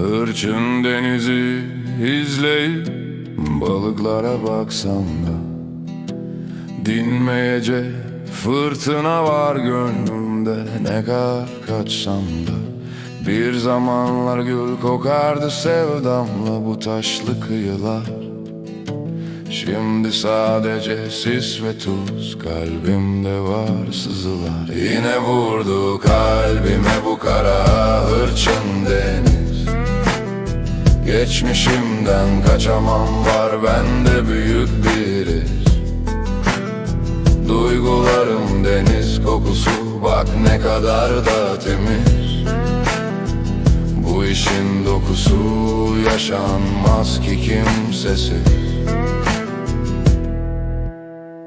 Hırçın denizi izleyip balıklara baksam da Dinmeyecek fırtına var gönlümde. Ne kadar kaçsam da Bir zamanlar gül kokardı sevdamla bu taşlı kıyılar. Şimdi sadece sis ve tuz Kalbimde var sızılar. Yine vurdu kalbime bu kara hırçın deniz Geçmişimden kaçamam var bende büyük bir iz Duygularım deniz kokusu Bak ne kadar da temiz. Bu işin dokusu yaşanmaz ki kimsesiz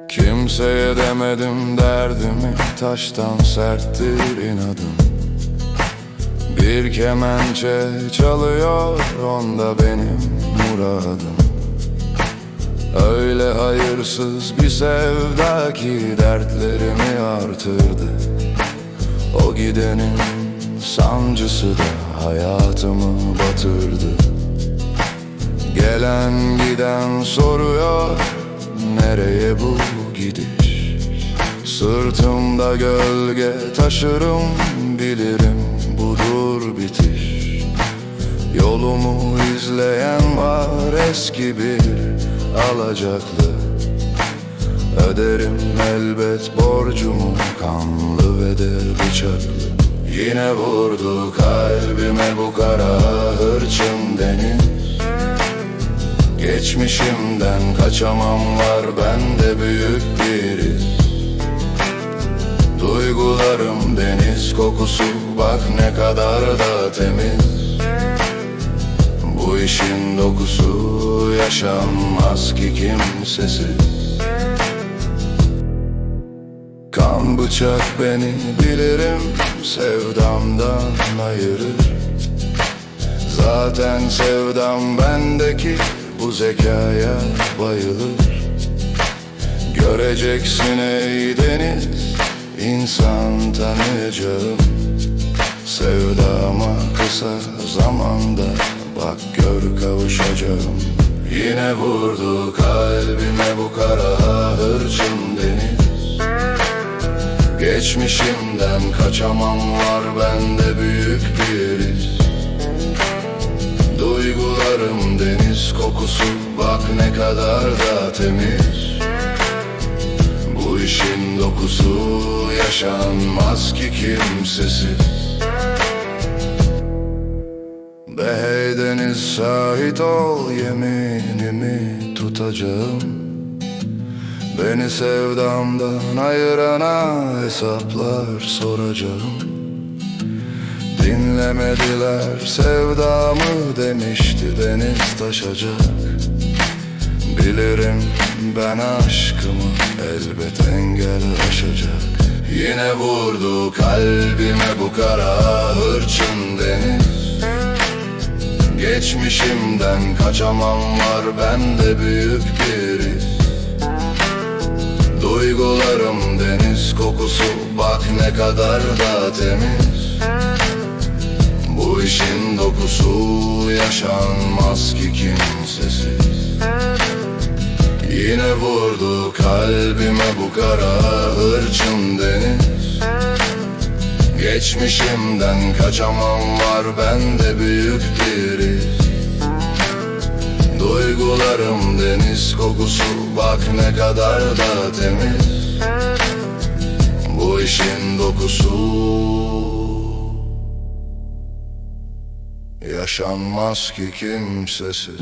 Kimseye demedim derdimi Taştan serttir inadım Bir kemençe çalıyor Onda benim muradım. Öyle hayırsız bir sevda ki Dertlerimi artırdı. O gidenin sancısı da Hayatımı batırdı. Gelen giden soruyor Nereye bu gidiş? Sırtımda gölge taşırım Bilirim Yolumu izleyen var eski bir alacaklı. Öderim elbet borcumu kanlı ve de bıçaklı. Yine vurdu kalbime bu kara hırçın deniz. Geçmişimden kaçamam var bende büyük bir iz Duygularım deniz kokusu bak ne kadar da temiz Bu işin dokusu yaşanmaz ki kimsesiz Kan bıçak beni bilirim sevdamdan ayırır. Zaten sevdam bendeki bu zekaya bayılır. Göreceksin ey deniz insan tanıyacağım. Sevdama kısa zamanda bak gör kavuşacağım. Yine vurdu kalbime bu kara hırçın deniz. Geçmişimden kaçamam var bende büyük bir iz. Duygularım deniz kokusu Bak ne kadar da temiz. Bu işin dokusu Yaşanmaz ki kimsesiz deniz şahit ol Yeminimi tutacağım. Beni sevdamdan ayırana Hesaplar soracağım. Dinlemediler sevdamı demişti deniz taşacak. Bilirim ben aşkımı elbet engel aşacak. Yine vurdu kalbime bu kara hırçın deniz Geçmişimden kaçamam var bende büyük bir iz Duygularım deniz kokusu bak ne kadar da temiz. Bu işin dokusu yaşanmaz ki kimsesiz. Yine vurdu kalbime bu kara hırçın deniz Geçmişimden kaçamam var bende büyük bir iz Duygularım deniz kokusu bak ne kadar da temiz. Bu işin dokusu. Yaşanmaz ki kimsesiz